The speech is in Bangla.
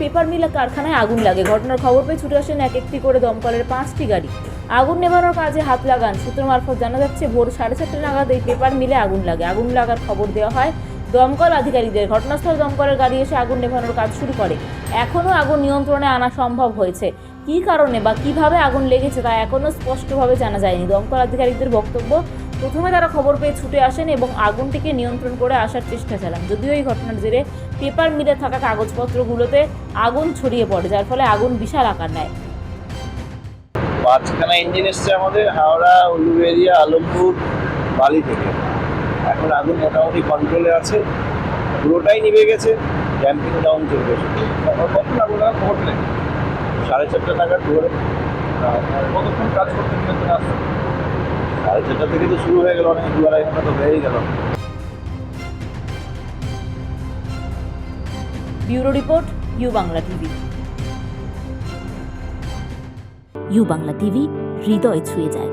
পেপার মিল কারখানায় আগুন লাগে। ঘটনার খবর পেয়ে ছুটে আসেন এক একটি করে দমকলের পাঁচটি গাড়ি। আগুন নেভানোর কাজে হাত লাগান। সূত্র মারফত জানা যাচ্ছে, ভোর সাড়ে চারটে নাগাদ এই পেপার মিলে আগুন লাগে। আগুন লাগার খবর দেওয়া হয় দমকল আধিকারিকদের। ঘটনাস্থল দমকলের গাড়ি এসে আগুন নেভানোর কাজ শুরু করে। এখনও আগুন নিয়ন্ত্রণে আনা সম্ভব হয়েছে। কী কারণে বা কীভাবে আগুন লেগেছে তা এখনও স্পষ্টভাবে জানা যায়নি। দমকল আধিকারিকদের বক্তব্য প্রথমে তারা খবর পেয়ে ছুটে আসেন এবং আগুনটিকে নিয়ন্ত্রণ করে আসার চেষ্টা চালান। যদিও এই ঘটনার জেরে পেপার মিলে থাকা কাগজপত্রগুলোতে আগুন ছড়িয়ে পড়ে, যার ফলে আগুন বিশাল আকার নেয়। পাঁচখানা ইঞ্জিন এসছে আমাদের হাওড়া, উলুবেরিয়া, আলমপুর, বালি থেকে। এখন আগুন মোটামুটি কন্ট্রোলে আছে। পুরোটাই নিভে গেছে। ড্যাম্পিং ডাউন চলবে। কখন আগুন খবর পেলেন? সাড়ে চারটা নাগাদ ধরে কতক্ষণ কাজ করতে চারটা থেকে তো শুরু হয়ে গেল, অনেক দু আড়াই তো হয়েই গেল। Bureau report, U Bangla TV. U Bangla TV, হৃদয় ছুঁয়ে যায়।